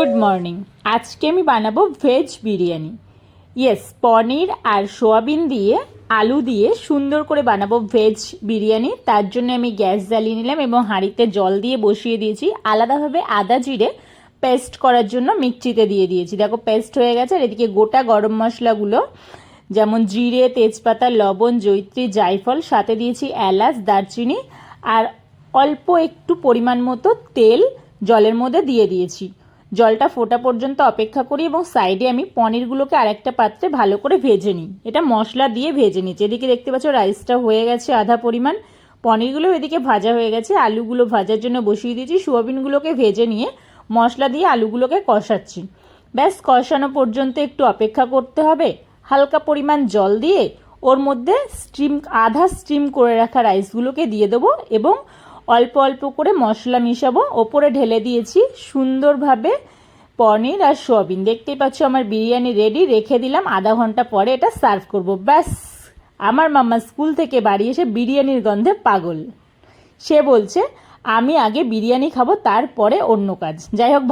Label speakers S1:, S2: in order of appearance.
S1: Good morning. আজকে আমি বানাবো ভেজ বিরিয়ানি। ইয়েস পনির আর সোয়াবিন দিয়ে, আলু দিয়ে সুন্দর করে বানাবো ভেজ বিরিয়ানি। তার জন্য আমি গ্যাস জ্বালিয়ে নিলাম এবং হাঁড়িতে জল দিয়ে বসিয়ে দিয়েছি। আলাদাভাবে আদা জিরে পেস্ট করার জন্য মিক্সিতে দিয়ে দিয়েছি। দেখো, পেস্ট হয়ে গেছে আর এদিকে গোটা গরম মশলাগুলো, যেমন জিরে, তেজপাতা, লবণ জৈত্রী জায়ফল, সাথে দিয়েছি এলাচ, দারচিনি আর অল্প একটু পরিমাণ মতো তেল জলের মধ্যে দিয়ে দিয়েছি। জলটা ফোটা পর্যন্ত অপেক্ষা করি এবং সাইডে আমি পনিরগুলোকে আরেকটা পাত্রে ভালো করে ভেজে নিই। এটা মশলা দিয়ে ভেজে নিচ্ছি। এদিকে দেখতে পাচ্ছ রাইসটা হয়ে গেছে আধা পরিমাণ। পনিরগুলো এদিকে ভাজা হয়ে গেছে। আলুগুলো ভাজার জন্য বসিয়ে দিয়েছি। সোয়াবিনগুলোকে ভেজে নিয়ে মশলা দিয়ে আলুগুলোকে কষাচ্ছি। ব্যাস, কষানো পর্যন্ত একটু অপেক্ষা করতে হবে। হালকা পরিমাণ জল দিয়ে ওর মধ্যে স্টিম, আধা স্টিম করে রাখা রাইসগুলোকে দিয়ে দেবো এবং অল্প অল্প করে মশলা মিশাবো। ওপরে ঢেলে দিয়েছি সুন্দরভাবে পনির আর সোয়াবিন। দেখতেই পাচ্ছ আমার বিরিয়ানি রেডি রেখে দিলাম। আধা ঘণ্টা পরে এটা সার্ভ করব। ব্যাস! আমার মামা স্কুল থেকে বাড়ি এসে বিরিয়ানির গন্ধে পাগল। সে বলছে, আমি আগে বিরিয়ানি খাব, তারপরে অন্য কাজ। যাই হোক